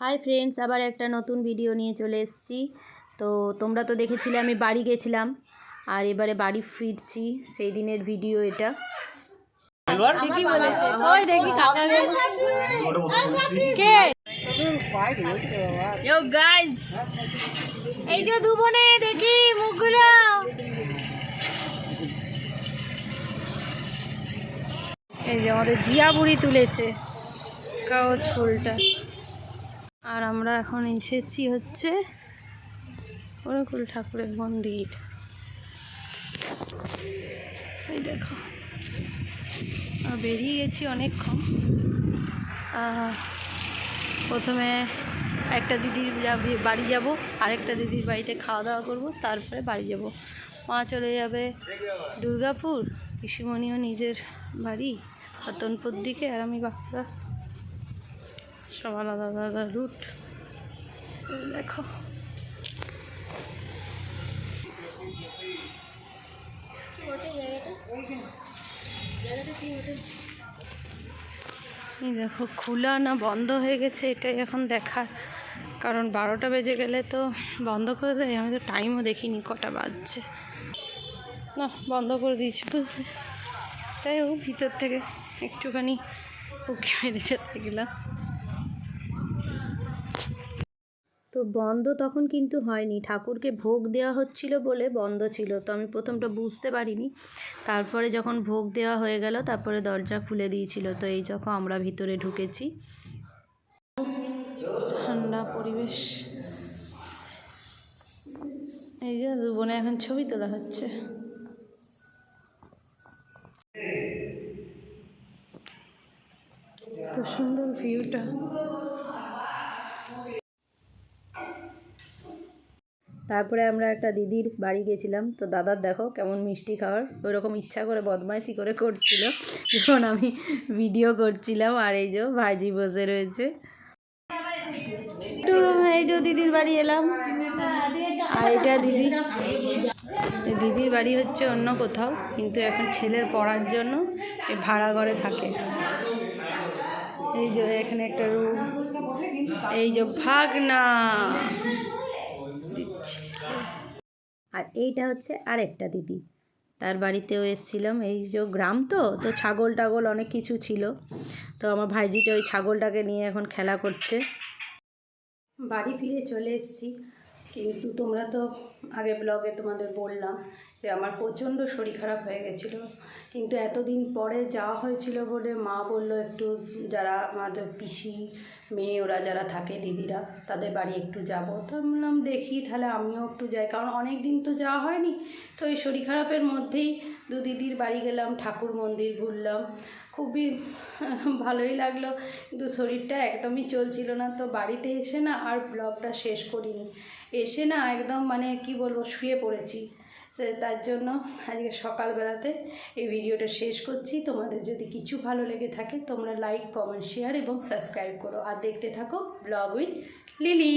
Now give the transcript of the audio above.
Hi friends আবার একটা নতুন ভিডিও নিয়ে চলে এসেছি। তো তোমরা তো দেখেছিলে আমি বাড়ি গেছিলাম আর এবারে বাড়ি ফিরছি সেই দিনের ভিডিও এটা। এই যে দুবনে দেখি মুখগুলো। এই যে আমাদের জিয়া বুড়ি তুলেছে কাগজ ফুলটা। আর আমরা এখন এসেছি হচ্ছে অনুকূল ঠাকুরের মন্দির। এই দেখো। বেরিয়ে গেছি অনেকক্ষণ। প্রথমে একটা দিদির বাড়ি যাব, আরেকটা দিদির বাড়িতে খাওয়া দাওয়া করব, তারপরে বাড়ি যাব। মা চলে যাবে দুর্গাপুর, পিসিমণিও নিজের বাড়ি, রতনপুর দিকে, আর আমি বাঁকুড়া। সব আলাদা আলাদা রুট দেখো। দেখো, খোলা না বন্ধ হয়ে গেছে, এটাই এখন দেখার। কারণ বারোটা বেজে গেলে তো বন্ধ করে দেয়, আমি তো টাইমও দেখিনি, কটা বাজছে। না, বন্ধ করে দিয়েছি বুঝলে। তাই ও ভিতর থেকে একটুখানি উঁকি মেরে যেতে গেলাম। তো বন্ধ তখন কিন্তু হয়নি। ঠাকুরকে ভোগ দেওয়া হচ্ছিল বলে বন্ধ ছিল। তো আমি প্রথমটা বুঝতে পারিনি। তারপরে যখন ভোগ দেওয়া হয়ে গেল, তারপরে দরজা খুলে দিয়েছিল। তো এই যখন আমরা ভিতরে ঢুকেছি, ঠান্ডা পরিবেশ। এই যে দুবনে এখন ছবি তোলা হচ্ছে। তো সুন্দর ভিউটা। তারপরে আমরা একটা দিদির বাড়ি গেছিলাম। তো দাদার দেখো কেমন মিষ্টি খাওয়ার। ওই রকম ইচ্ছা করে, বদমাইশি করে করছিল। যখন আমি ভিডিও করছিলাম আর এই যে ভাইজি বসে রয়েছে। একটু এই যে দিদির বাড়ি এলাম। আর এটা দিদি। দিদির বাড়ি হচ্ছে অন্য কোথাও, কিন্তু এখন ছেলের পড়ার জন্য এই ভাড়া ঘরে থাকে। এই যে এখানে একটা রুম এই যে ভাগনা। আর এইটা হচ্ছে আরেকটা দিদি। তার বাড়িতেও এসেছিলাম। এই যে গ্রাম তো তো ছাগল টাগল অনেক কিছু ছিল। তো আমার ভাইজিটা ওই ছাগলটাকে নিয়ে এখন খেলা করছে। বাড়ি ফিরে চলে এসেছি। কিন্তু তোমরা তো আগে ব্লগে তোমাদের বললাম যে আমার প্রচণ্ড শরীর খারাপ হয়ে গেছিল। কিন্তু এতদিন পরে যাওয়া হয়েছিল বলে মা বলল একটু যারা আমাদের পিসি, মেয়ে, ওরা যারা থাকে, দিদিরা, তাদের বাড়ি একটু যাব। তো বললাম, দেখি তাহলে আমিও একটু যাই। কারণ অনেক দিন তো যাওয়া হয়নি। তো এই শরীর খারাপের মধ্যেই দু দিদির বাড়ি গেলাম, ঠাকুর মন্দির ঘুরলাম। খুবই ভালোই লাগল। কিন্তু শরীরটা একদমই চলছিল না। তো বাড়িতে এসে না আর ব্লগটা শেষ করিনি। এসে না একদম মানে কি বলব, শুয়ে পড়েছি। তার জন্য আজকে সকালবেলাতে এই ভিডিওটা শেষ করছি। তোমাদের যদি কিছু ভালো লেগে থাকে, তোমরা লাইক কমেন্ট শেয়ার এবং সাবস্ক্রাইব করো। আর দেখতে থাকো ব্লগ উইথ লিলি